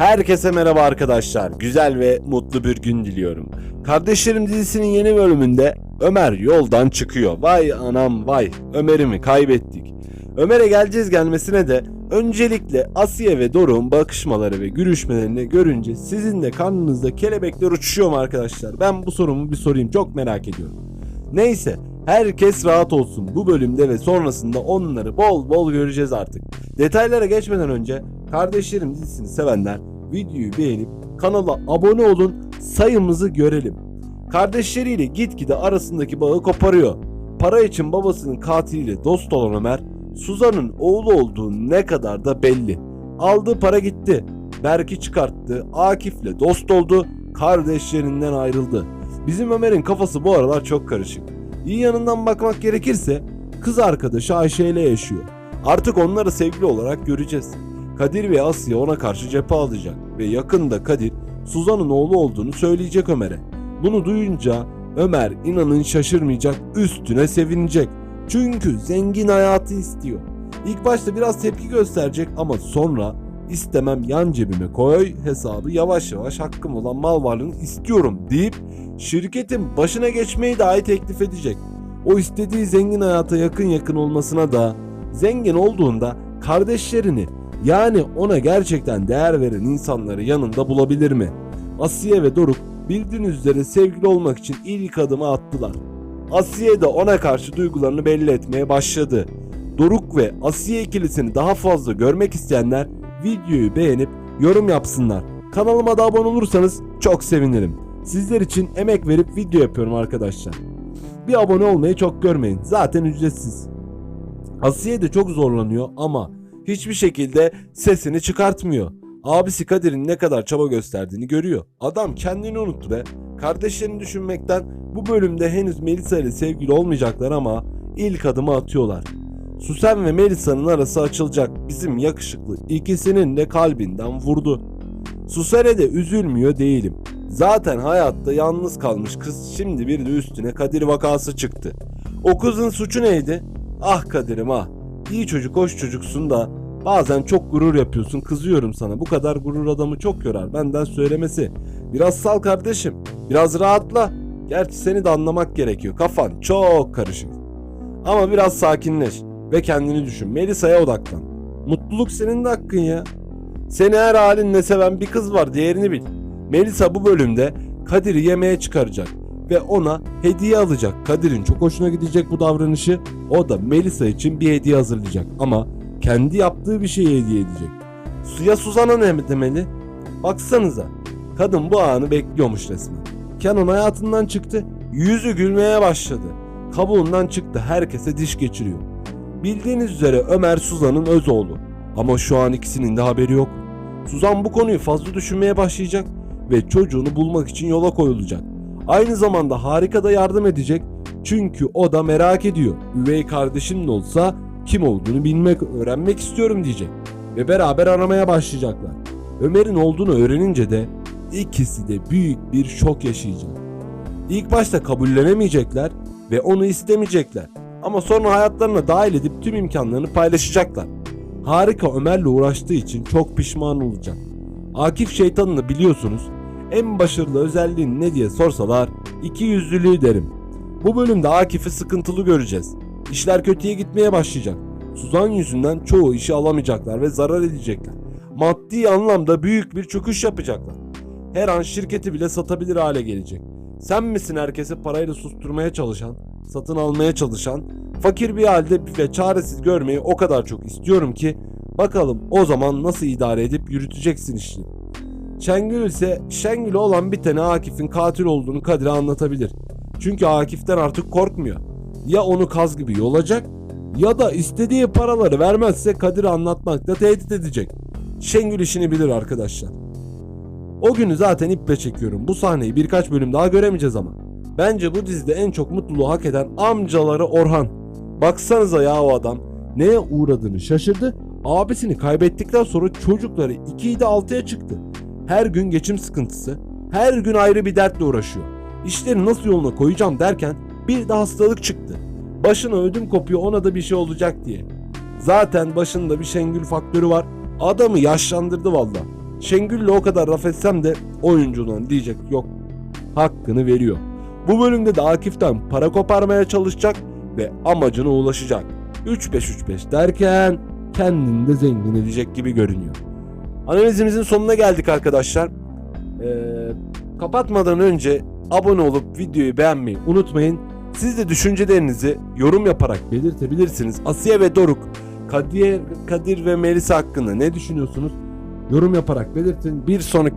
Herkese merhaba arkadaşlar. Güzel ve mutlu bir gün diliyorum. Kardeşlerim dizisinin yeni bölümünde Ömer yoldan çıkıyor. Vay anam vay. Ömer'imi kaybettik. Ömer'e geleceğiz gelmesine de öncelikle Asiye ve Doruk'un bakışmaları ve görüşmelerini görünce sizin de karnınızda kelebekler uçuşuyor mu arkadaşlar? Ben bu sorumu bir sorayım. Çok merak ediyorum. Neyse herkes rahat olsun. Bu bölümde ve sonrasında onları bol bol göreceğiz artık. Detaylara geçmeden önce kardeşlerim dizisini sevenler videoyu beğenip kanala abone olun sayımızı görelim. Kardeşleriyle gitgide arasındaki bağı koparıyor. Para için babasının katiliyle dost olan Ömer, Suzan'ın oğlu olduğu ne kadar da belli. Aldığı para gitti. Berk'i çıkarttı, Akif'le dost oldu, kardeşlerinden ayrıldı. Bizim Ömer'in kafası bu aralar çok karışık. İyi yanından bakmak gerekirse kız arkadaşı Ayşe ile yaşıyor. Artık onları sevgili olarak göreceğiz. Kadir ve Asya ona karşı cephe alacak ve yakında Kadir Suzan'ın oğlu olduğunu söyleyecek Ömer'e. Bunu duyunca Ömer inanın şaşırmayacak, üstüne sevinecek. Çünkü zengin hayatı istiyor. İlk başta biraz tepki gösterecek ama sonra istemem yan cebime koy hesabı yavaş yavaş hakkım olan mal varlığını istiyorum deyip şirketin başına geçmeyi dahi teklif edecek. O istediği zengin hayata yakın yakın olmasına da zengin olduğunda kardeşlerini yani ona gerçekten değer veren insanları yanında bulabilir mi? Asiye ve Doruk bildiğiniz üzere sevgili olmak için ilk adımı attılar. Asiye de ona karşı duygularını belli etmeye başladı. Doruk ve Asiye ikilisini daha fazla görmek isteyenler videoyu beğenip yorum yapsınlar. Kanalıma da abone olursanız çok sevinirim. Sizler için emek verip video yapıyorum arkadaşlar. Bir abone olmayı çok görmeyin. Zaten ücretsiz. Asiye de çok zorlanıyor ama hiçbir şekilde sesini çıkartmıyor. Abisi Kadir'in ne kadar çaba gösterdiğini görüyor. Adam kendini unuttu be. Kardeşlerini düşünmekten bu bölümde henüz Melisa ile sevgili olmayacaklar ama ilk adımı atıyorlar. Susen ve Melisa'nın arası açılacak. Bizim yakışıklı ikisinin de kalbinden vurdu. Susen'e de üzülmüyor değilim. Zaten hayatta yalnız kalmış kız şimdi bir de üstüne Kadir vakası çıktı. O kızın suçu neydi? Ah Kadir'im ah. İyi çocuk hoş çocuksun da bazen çok gurur yapıyorsun kızıyorum sana. Bu kadar gurur adamı çok yorar benden söylemesi. Biraz sal kardeşim. Biraz rahatla. Gerçi seni de anlamak gerekiyor. Kafan çok karışık. Ama biraz sakinleş ve kendini düşün. Melisa'ya odaklan. Mutluluk senin de hakkın ya. Seni her halinle seven bir kız var değerini bil. Melisa bu bölümde Kadir'i yemeğe çıkaracak ve ona hediye alacak. Kadir'in çok hoşuna gidecek bu davranışı. O da Melisa için bir hediye hazırlayacak ama kendi yaptığı bir şeyi hediye edecek. Suya Suzan'a ne demeli? Baksanıza. Kadın bu anı bekliyormuş resmen. Kenan hayatından çıktı. Yüzü gülmeye başladı. Kabuğundan çıktı. Herkese diş geçiriyor. Bildiğiniz üzere Ömer Suzan'ın öz oğlu. Ama şu an ikisinin de haberi yok. Suzan bu konuyu fazla düşünmeye başlayacak ve çocuğunu bulmak için yola koyulacak. Aynı zamanda harika da yardım edecek çünkü o da merak ediyor. Üvey kardeşim de olsa kim olduğunu bilmek, öğrenmek istiyorum diyecek. Ve beraber aramaya başlayacaklar. Ömer'in olduğunu öğrenince de ikisi de büyük bir şok yaşayacak. İlk başta kabullenemeyecekler ve onu istemeyecekler. Ama sonra hayatlarına dahil edip tüm imkanlarını paylaşacaklar. Harika Ömer'le uğraştığı için çok pişman olacak. Akif şeytanını biliyorsunuz. En başarılı özelliğin ne diye sorsalar iki yüzlülüğü derim. Bu bölümde Akif'i sıkıntılı göreceğiz. İşler kötüye gitmeye başlayacak. Suzan yüzünden çoğu işi alamayacaklar ve zarar edecekler. Maddi anlamda büyük bir çöküş yapacaklar. Her an şirketi bile satabilir hale gelecek. Sen misin herkesi parayla susturmaya çalışan, satın almaya çalışan, fakir bir halde ve çaresiz görmeyi o kadar çok istiyorum ki bakalım o zaman nasıl idare edip yürüteceksin işini. Şengül ise Şengül'e olan bir tane Akif'in katil olduğunu Kadir'e anlatabilir. Çünkü Akif'ten artık korkmuyor. Ya onu kaz gibi yolacak ya da istediği paraları vermezse Kadir'e anlatmakla tehdit edecek. Şengül işini bilir arkadaşlar. O günü zaten iple çekiyorum. Bu sahneyi birkaç bölüm daha göremeyeceğiz ama. Bence bu dizide en çok mutluluğu hak eden amcaları Orhan. Baksanıza ya o adam. Neye uğradığını şaşırdı. Abisini kaybettikten sonra çocukları 2'ydi 6'ya çıktı. Her gün geçim sıkıntısı, her gün ayrı bir dertle uğraşıyor. İşleri nasıl yoluna koyacağım derken bir de hastalık çıktı. Başına ödüm kopuyor ona da bir şey olacak diye. Zaten başında bir Şengül faktörü var. Adamı yaşlandırdı valla. Şengül'le o kadar laf etsem de oyunculuğun diyecek yok. Hakkını veriyor. Bu bölümde de Akif'ten para koparmaya çalışacak ve amacına ulaşacak. 3-5-3-5 derken kendini de zengin edecek gibi görünüyor. Analizimizin sonuna geldik arkadaşlar. Ee, kapatmadan önce abone olup videoyu beğenmeyi unutmayın. Siz de düşüncelerinizi yorum yaparak belirtebilirsiniz. Asiye ve Doruk, Kadir, Kadir ve Melisa hakkında ne düşünüyorsunuz? Yorum yaparak belirtin. Bir sonraki